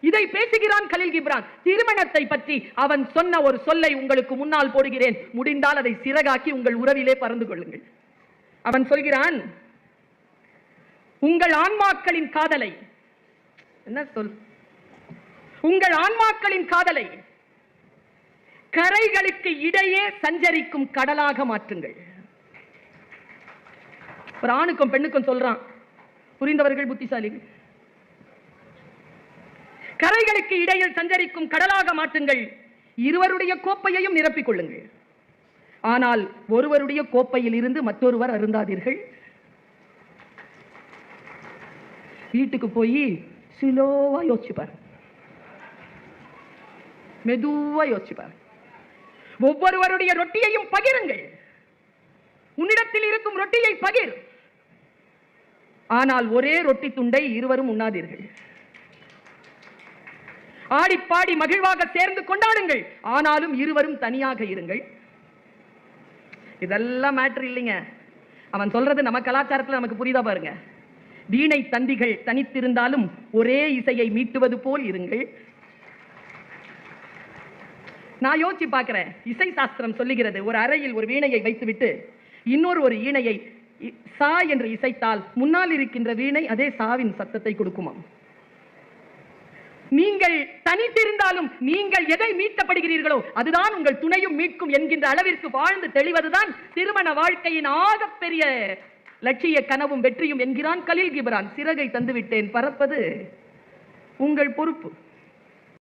இதை பேசுகிறான் கலில் கிப்ரான். திருமணத்தை பற்றி அவன் சொன்ன ஒரு சொல்லை உங்களுக்கு முன்னால் போடுகிறேன். முடிந்தால் அதை சிறகாக்கி உங்கள் உறவிலே பறந்து கொள்ளுங்கள். அவன் சொல்கிறான் உங்கள் ஆன்மாக்களின் காதலை என்ன சொல்? உங்கள் ஆன்மாக்களின் காதலை கரைகளுக்கு இடையே சஞ்சரிக்கும் கடலாக மாற்றுங்கள். ஒரு ஆணுக்கும் பெண்ணுக்கும் சொல்றான். புரிந்தவர்கள் புத்திசாலிகள். கரைகளுக்கு இடையில் சஞ்சரிக்கும் கடலாக மாற்றுங்கள். இருவருடைய கோப்பையையும் நிரப்பிக் கொள்ளுங்கள். ஆனால் ஒருவருடைய கோப்பையில் இருந்து மற்றொருவர் அருந்தாதீர்கள். வீட்டுக்கு போய் ஸ்லோவா யோசிச்சுப்பார். மெதுவா யோசிச்சுப்பார். ஒவ்வொருவருடைய ரொட்டியையும் பகிருங்கள். உன்னிடத்தில் இருக்கும் ரொட்டியை பகிர். ஆனால் ஒரே ரொட்டி துண்டை இருவரும் உண்ணாதீர்கள். ஆடி பாடி மகிழ்வாக சேர்ந்து கொண்டாடுங்கள். ஆனாலும் இருவரும் தனியாக இருங்கள். இதெல்லாம் மேட்ரு இல்லைங்க. அவன் சொல்றது நம்ம கலாச்சாரத்தில் நமக்கு புரியுதா பாருங்க. வீணை தந்திகள் தனித்திருந்தாலும் ஒரே இசையை மீட்டுவது போல் இருங்கள். நான் யோசிச்சு பார்க்கிறேன். இசை சாஸ்திரம் சொல்லுகிறது ஒரு அறையில் ஒரு வீணையை வைத்துவிட்டு இன்னொரு ஒரு ஈணையை சா என்று இசைத்தால் முன்னால் இருக்கின்ற வீணை அதே சாவின் சத்தத்தை கொடுக்குமாம். நீங்கள் தனித்திருந்தாலும் நீங்கள் எதை மீட்கப்படுகிறீர்களோ அதுதான் உங்கள் துணையும் மீட்கும் என்கின்ற அளவிற்கு வாழ்ந்து தெளிவதுதான் திருமண வாழ்க்கையின் ஆகப்பெரிய லட்சிய கனவும் வெற்றியும் என்கிறான் கலில் கிபரான். சிறகை தந்துவிட்டேன் பறப்பது உங்கள் பொறுப்பு.